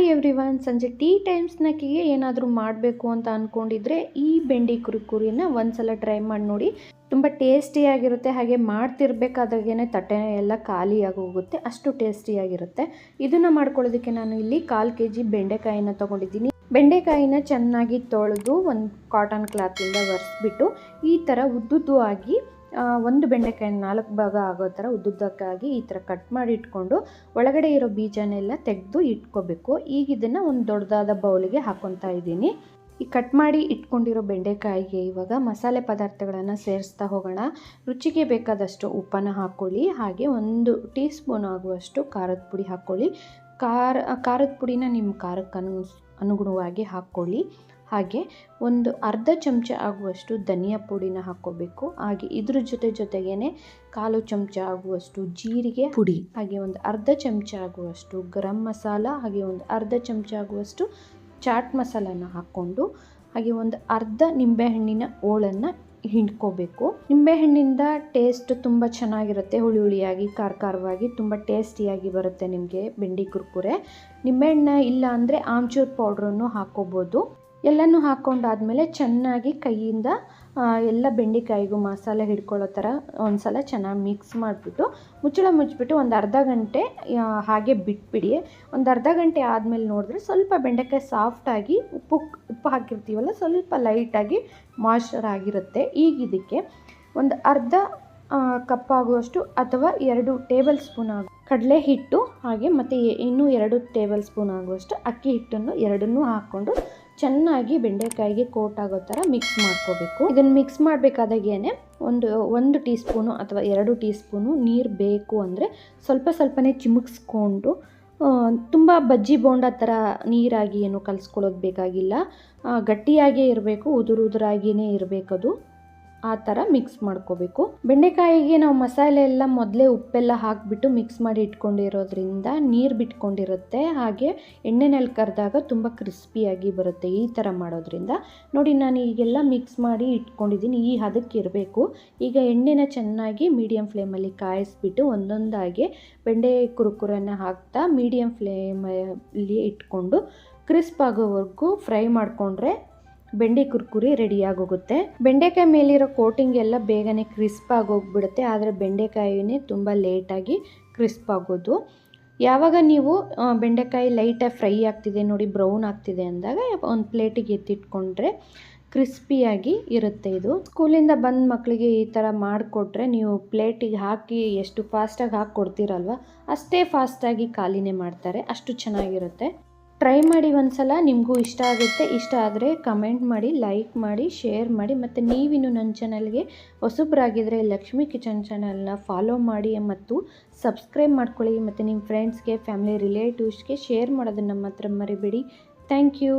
Hi everyone. ಸಂಜೆ tea time ಸ್ನ್ಯಾಕಿಗೆ ಏನಾದರೂ ಮಾಡಬೇಕು ಅಂತ ಅಂದ್ಕೊಂಡಿದ್ರೆ ಈ ಬೆಂಡಿ ಕುರುಕುರಿನ ಒಂದ್ಸಲ ಟ್ರೈ ಮಾಡಿ ನೋಡಿ. ತುಂಬ ಟೇಸ್ಟಿಯಾಗಿರುತ್ತೆ ಹಾಗೆ ಮಾಡ್ತಿರ್ಬೇಕಾದಾಗೇ ತಟ್ಟೆ ಎಲ್ಲ ಖಾಲಿಯಾಗಿ ಹೋಗುತ್ತೆ ಅಷ್ಟು ಟೇಸ್ಟಿಯಾಗಿರುತ್ತೆ ಇದನ್ನು ಮಾಡ್ಕೊಳ್ಳೋದಕ್ಕೆ ನಾನು ಇಲ್ಲಿ ಕಾಲು ಕೆ ಜಿ ಬೆಂಡೆಕಾಯಿನ ತೊಗೊಂಡಿದ್ದೀನಿ. ಬೆಂಡೆಕಾಯಿನ ಚೆನ್ನಾಗಿ ತೊಳೆದು ಒಂದು ಕಾಟನ್ ಕ್ಲಾತಿಂದ ಒರೆಸ್ಬಿಟ್ಟು ಈ ಥರ ಉದ್ದುದ್ದು ಆಗಿ ಒಂದು ಬೆಂಡೆಕಾಯಿನ ನಾಲ್ಕು ಭಾಗ ಆಗೋ ಥರ ಉದ್ದುದ್ದಕ್ಕಾಗಿ ಈ ಥರ ಕಟ್ ಮಾಡಿ ಇಟ್ಕೊಂಡು ಒಳಗಡೆ ಇರೋ ಬೀಜನೆಲ್ಲ ತೆಗೆದು ಇಟ್ಕೋಬೇಕು. ಈಗ ಇದನ್ನು ಒಂದು ದೊಡ್ಡದಾದ ಬೌಲಿಗೆ ಹಾಕ್ಕೊತಾ ಇದ್ದೀನಿ. ಈ ಕಟ್ ಮಾಡಿ ಇಟ್ಕೊಂಡಿರೋ ಬೆಂಡೆಕಾಯಿಗೆ ಇವಾಗ ಮಸಾಲೆ ಪದಾರ್ಥಗಳನ್ನು ಸೇರಿಸ್ತಾ ಹೋಗೋಣ. ರುಚಿಗೆ ಬೇಕಾದಷ್ಟು ಉಪ್ಪನ್ನ ಹಾಕ್ಕೊಳ್ಳಿ ಹಾಗೆ ಒಂದು ಟೀ ಸ್ಪೂನ್ ಆಗುವಷ್ಟು ಖಾರದ ಪುಡಿ ಹಾಕ್ಕೊಳ್ಳಿ ಖಾರ, ಖಾರದ ಪುಡಿನ ನಿಮ್ಮ ಖಾರಕ್ಕೆ ಅನು ಅನುಗುಣವಾಗಿ ಹಾಕ್ಕೊಳ್ಳಿ ಹಾಗೆ ಒಂದು ಅರ್ಧ ಚಮಚ ಆಗುವಷ್ಟು ಧನಿಯಾ ಪುಡಿನ ಹಾಕ್ಕೋಬೇಕು. ಹಾಗೆ ಇದ್ರ ಜೊತೆ ಜೊತೆಗೇನೆ ಕಾಲು ಚಮಚ ಆಗುವಷ್ಟು ಜೀರಿಗೆ ಪುಡಿ, ಹಾಗೆ ಒಂದು ಅರ್ಧ ಚಮಚ ಆಗುವಷ್ಟು ಗರಂ ಮಸಾಲ, ಹಾಗೆ ಒಂದು ಅರ್ಧ ಚಮಚ ಆಗುವಷ್ಟು ಚಾಟ್ ಮಸಾಲನ ಹಾಕ್ಕೊಂಡು, ಹಾಗೆ ಒಂದು ಅರ್ಧ ನಿಂಬೆಹಣ್ಣಿನ ಓಳನ್ನು ಹಿಂಡ್ಕೋಬೇಕು. ನಿಂಬೆಹಣ್ಣಿಂದ ಟೇಸ್ಟ್ ತುಂಬ ಚೆನ್ನಾಗಿರುತ್ತೆ ಹುಳಿ ಹುಳಿಯಾಗಿ ಖಾರ ಖಾರವಾಗಿ ತುಂಬ ಟೇಸ್ಟಿಯಾಗಿ ಬರುತ್ತೆ ನಿಮಗೆ ಬೆಂಡಿ ಕುರ್ಕುರೆ. ನಿಂಬೆಹಣ್ಣು ಇಲ್ಲ ಅಂದರೆ ಆಮ್ಚೂರ್ ಪೌಡ್ರನ್ನು ಹಾಕ್ಕೋಬೋದು. ಎಲ್ಲನೂ ಹಾಕ್ಕೊಂಡಾದಮೇಲೆ ಚೆನ್ನಾಗಿ ಕೈಯಿಂದ ಎಲ್ಲ ಬೆಂಡೆಕಾಯಿಗೂ ಮಸಾಲೆ ಹಿಡ್ಕೊಳ್ಳೋ ಥರ ಒಂದು ಸಲ ಚೆನ್ನಾಗಿ ಮಿಕ್ಸ್ ಮಾಡಿಬಿಟ್ಟು, ಮುಚ್ಚಳ ಮುಚ್ಚಿಬಿಟ್ಟು ಒಂದು ಅರ್ಧ ಗಂಟೆ ಹಾಗೆ ಬಿಟ್ಬಿಡಿ. ಒಂದು ಅರ್ಧ ಗಂಟೆ ಆದಮೇಲೆ ನೋಡಿದ್ರೆ ಸ್ವಲ್ಪ ಬೆಂಡೆಕಾಯಿ ಸಾಫ್ಟಾಗಿ ಉಪ್ಪು ಉಪ್ಪು ಹಾಕಿರ್ತೀವಲ್ಲ, ಸ್ವಲ್ಪ ಲೈಟಾಗಿ ಮಾಯ್ಶ್ಚರ್ ಆಗಿರುತ್ತೆ. ಈಗ ಒಂದು ಅರ್ಧ ಕಪ್ ಆಗುವಷ್ಟು ಅಥವಾ ಎರಡು ಟೇಬಲ್ ಸ್ಪೂನ್ ಆಗು, ಕಡಲೆ ಹಿಟ್ಟು ಹಾಗೆ ಮತ್ತು ಇನ್ನೂ ಎರಡು ಟೇಬಲ್ ಸ್ಪೂನ್ ಆಗುವಷ್ಟು ಅಕ್ಕಿ ಹಿಟ್ಟನ್ನು ಎರಡನ್ನೂ ಹಾಕ್ಕೊಂಡು ಚೆನ್ನಾಗಿ ಬೆಂಡೆಕಾಯಿಗೆ ಕೋಟ್ ಆಗೋ ಥರ ಮಿಕ್ಸ್ ಮಾಡ್ಕೋಬೇಕು. ಇದನ್ನು ಮಿಕ್ಸ್ ಮಾಡಬೇಕಾದಾಗೇನೆ ಒಂದು ಒಂದು ಟೀ ಸ್ಪೂನು ಅಥವಾ ಎರಡು ಟೀ ಸ್ಪೂನು ನೀರು ಬೇಕು ಅಂದರೆ ಸ್ವಲ್ಪ ಸ್ವಲ್ಪನೇ ಚಿಮುಕ್ಸ್ಕೊಂಡು ತುಂಬ ಬಜ್ಜಿ ಬೋಂಡ ಥರ ನೀರಾಗಿ ಏನು ಕಲಿಸ್ಕೊಳ್ಳೋದು ಬೇಕಾಗಿಲ್ಲ. ಗಟ್ಟಿಯಾಗೇ ಇರಬೇಕು ಉದುರು ಉದುರಾಗಿಯೇ ಇರಬೇಕದು. ಆ ಥರ ಮಿಕ್ಸ್ ಮಾಡ್ಕೋಬೇಕು. ಬೆಂಡೆಕಾಯಿಗೆ ನಾವು ಮಸಾಲೆ ಎಲ್ಲ ಮೊದಲೇ ಉಪ್ಪೆಲ್ಲ ಹಾಕಿಬಿಟ್ಟು ಮಿಕ್ಸ್ ಮಾಡಿ ಇಟ್ಕೊಂಡಿರೋದ್ರಿಂದ ನೀರು ಬಿಟ್ಕೊಂಡಿರುತ್ತೆ. ಹಾಗೆ ಎಣ್ಣೆನಲ್ಲಿ ಕರೆದಾಗ ತುಂಬ ಕ್ರಿಸ್ಪಿಯಾಗಿ ಬರುತ್ತೆ ಈ ಥರ ಮಾಡೋದ್ರಿಂದ. ನೋಡಿ, ನಾನು ಈಗೆಲ್ಲ ಮಿಕ್ಸ್ ಮಾಡಿ ಇಟ್ಕೊಂಡಿದ್ದೀನಿ. ಈ ಹದಕ್ಕೆ ಇರಬೇಕು. ಈಗ ಎಣ್ಣೆನ ಚೆನ್ನಾಗಿ ಮೀಡಿಯಮ್ ಫ್ಲೇಮಲ್ಲಿ ಕಾಯಿಸ್ಬಿಟ್ಟು ಒಂದೊಂದಾಗಿ ಬೆಂಡೆ ಕುರುಕುರನ್ನ ಹಾಕ್ತಾ ಮೀಡಿಯಮ್ ಫ್ಲೇಮಲ್ಲಿ ಇಟ್ಕೊಂಡು ಕ್ರಿಸ್ಪ್ ಆಗೋವರೆಗೂ ಫ್ರೈ ಮಾಡಿಕೊಂಡ್ರೆ ಬೆಂಡೆ ಕುರ್ಕುರಿ ರೆಡಿಯಾಗೋಗುತ್ತೆ. ಬೆಂಡೆಕಾಯಿ ಮೇಲಿರೋ ಕೋಟಿಂಗ್ ಎಲ್ಲ ಬೇಗನೆ ಕ್ರಿಸ್ಪ್ ಆಗೋಗ್ಬಿಡುತ್ತೆ, ಆದರೆ ಬೆಂಡೆಕಾಯಿನೇ ತುಂಬ ಲೇಟಾಗಿ ಕ್ರಿಸ್ಪ್ ಆಗೋದು. ಯಾವಾಗ ನೀವು ಬೆಂಡೆಕಾಯಿ ಲೈಟಾಗಿ ಫ್ರೈ ಆಗ್ತಿದೆ, ನೋಡಿ ಬ್ರೌನ್ ಆಗ್ತಿದೆ ಅಂದಾಗ ಒಂದು ಪ್ಲೇಟಿಗೆ ಎತ್ತಿಟ್ಕೊಂಡ್ರೆ ಕ್ರಿಸ್ಪಿಯಾಗಿ ಇರುತ್ತೆ ಇದು. ಸ್ಕೂಲಿಂದ ಬಂದ ಮಕ್ಕಳಿಗೆ ಈ ಥರ ಮಾಡಿಕೊಟ್ರೆ ನೀವು ಪ್ಲೇಟಿಗೆ ಹಾಕಿ ಎಷ್ಟು ಫಾಸ್ಟಾಗಿ ಹಾಕಿ ಕೊಡ್ತೀರಲ್ವ ಅಷ್ಟೇ ಫಾಸ್ಟಾಗಿ ಖಾಲಿನೇ ಮಾಡ್ತಾರೆ, ಅಷ್ಟು ಚೆನ್ನಾಗಿರುತ್ತೆ. ಟ್ರೈ ಮಾಡಿ ಒಂದ್ಸಲ, ನಿಮಗೂ ಇಷ್ಟ ಆಗುತ್ತೆ. ಇಷ್ಟ ಆದರೆ ಕಮೆಂಟ್ ಮಾಡಿ ಲೈಕ್ ಮಾಡಿ ಶೇರ್ ಮಾಡಿ, ಮತ್ತು ನೀವಿನ್ನು ನನ್ನ ಚಾನಲ್ಗೆ ಹೊಸಬ್ರಾಗಿದ್ದರೆ ಲಕ್ಷ್ಮಿ ಕಿಚನ್ ಚಾನಲ್ನ ಫಾಲೋ ಮಾಡಿ ಮತ್ತು ಸಬ್ಸ್ಕ್ರೈಬ್ ಮಾಡ್ಕೊಳ್ಳಿ. ಮತ್ತು ನಿಮ್ಮ ಫ್ರೆಂಡ್ಸ್ಗೆ ಫ್ಯಾಮಿಲಿ ರಿಲೇಟಿವ್ಸ್ಗೆ ಶೇರ್ ಮಾಡೋದನ್ನು ಮಾತ್ರ ಮರಿಬೇಡಿ. Thank you